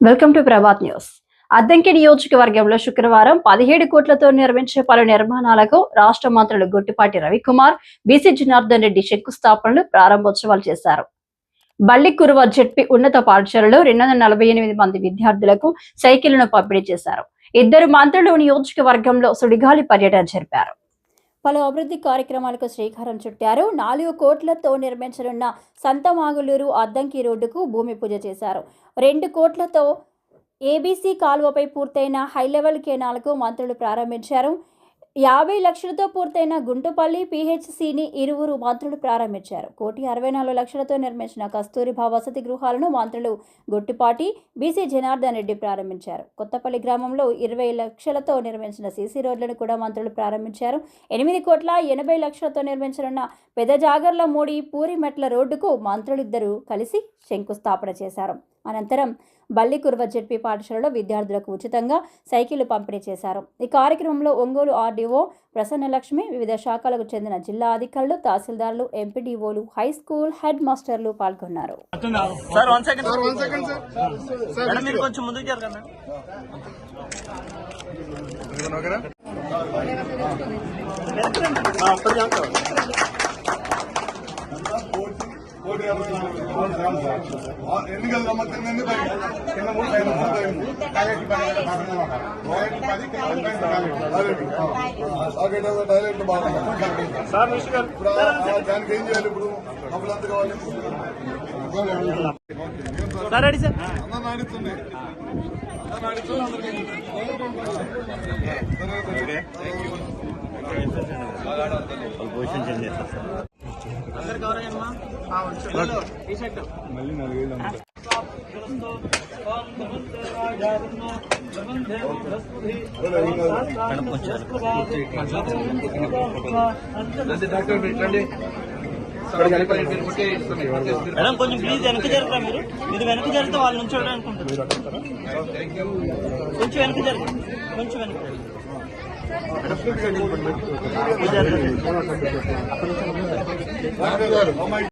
Welcome to Prabhat news. Addanki నియోజకవర్గంలో శుక్రవారం పదిహేడు కోట్లతో నిర్మించే పలు నిర్మాణాలకు రాష్ట్ర మంత్రులు గొట్టిపాటి రవికుమార్ బీసీ జనార్దన్ రెడ్డి శంకుస్థాపనలు ప్రారంభోత్సవాలు చేశారు. బల్లి కురువ జెడ్పీ ఉన్నత పాఠశాలలో రెండు వందల నలభై ఎనిమిది మంది విద్యార్థులకు సైకిళ్ళను పంపిణీ చేశారు. ఇద్దరు మంత్రులు నియోజకవర్గంలో సుడిగాలి పర్యటన జరిపారు. పలు అభివృద్ధి కార్యక్రమాలకు శ్రీకారం చుట్టారు. నాలుగు కోట్లతో నిర్మించనున్న సంతమాగులూరు అద్దంకి రోడ్డుకు భూమి పూజ చేశారు. రెండు కోట్లతో ఏబీసీ కాలువపై పూర్తయిన హైలెవెల్ కెనాల్కు మంత్రులు ప్రారంభించారు. యాభై లక్షలతో పూర్తయిన గుంటుపల్లి పీహెచ్సిని ఇరువురు మంత్రులు ప్రారంభించారు. కోటి అరవై నాలుగు లక్షలతో నిర్మించిన కస్తూరిబా వసతి గృహాలను మంత్రులు గొట్టిపాటి బీసీ జనార్దన్ రెడ్డి ప్రారంభించారు. కొత్తపల్లి గ్రామంలో ఇరవై లక్షలతో నిర్మించిన సీసీ రోడ్లను కూడా మంత్రులు ప్రారంభించారు. ఎనిమిది కోట్ల ఎనభై లక్షలతో నిర్మించనున్న పెద్ద జాగర్ల మూడి పూరిమెట్ల రోడ్డుకు మంత్రులిద్దరూ కలిసి శంకుస్థాపన చేశారు. అనంతరం బల్లి కుర్వ జెడ్పీ పాఠశాలలో విద్యార్థులకు ఉచితంగా సైకిళ్ళు పంపిణీ చేశారు. ఈ కార్యక్రమంలో ఒంగోలు ఆర్డీఓ ప్రసన్నలక్ష్మి వివిధ శాఖలకు చెందిన జిల్లా అధికారులు తహసీల్దార్లు ఎంపీడీఓలు హై స్కూల్ హెడ్ మాస్టర్లు పాల్గొన్నారు sir one second sir one second sir sir madam మీరు కొంచెం ముందుకు జరగండి ఇదిగోండి ఓకేనా ఆ, అప్పుడు చేస్తాం. కోటి నాలుగు. ఆ, ఎన్నికలు నమ్మకండి పైన కింద మూడు పైన మూడు పైన. టాయిలెట్ పది, టాయిలెట్ పది, బాగుంది ఇప్పుడు దానికి ఏం చేయాలి ఇప్పుడు డబ్బులు ఎంత కావాలి అందరూ అందరూ నాడుతుంది అందరికీ. ఈ సెట్ మేడం కొంచెం ప్లీజ్ వెనక జరుగుతా మీరు? మీరు వెనక జరిగితే వాళ్ళు నుంచి అనుకుంటారు కొంచెం వెనక జరుగు కొంచెం వెనక జరుగు. అమ్మాయి